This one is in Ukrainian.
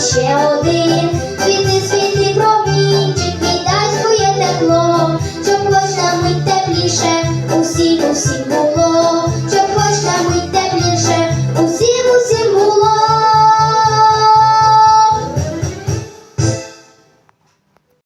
ще один, світи, світи, промінчик, віддай своє тепло.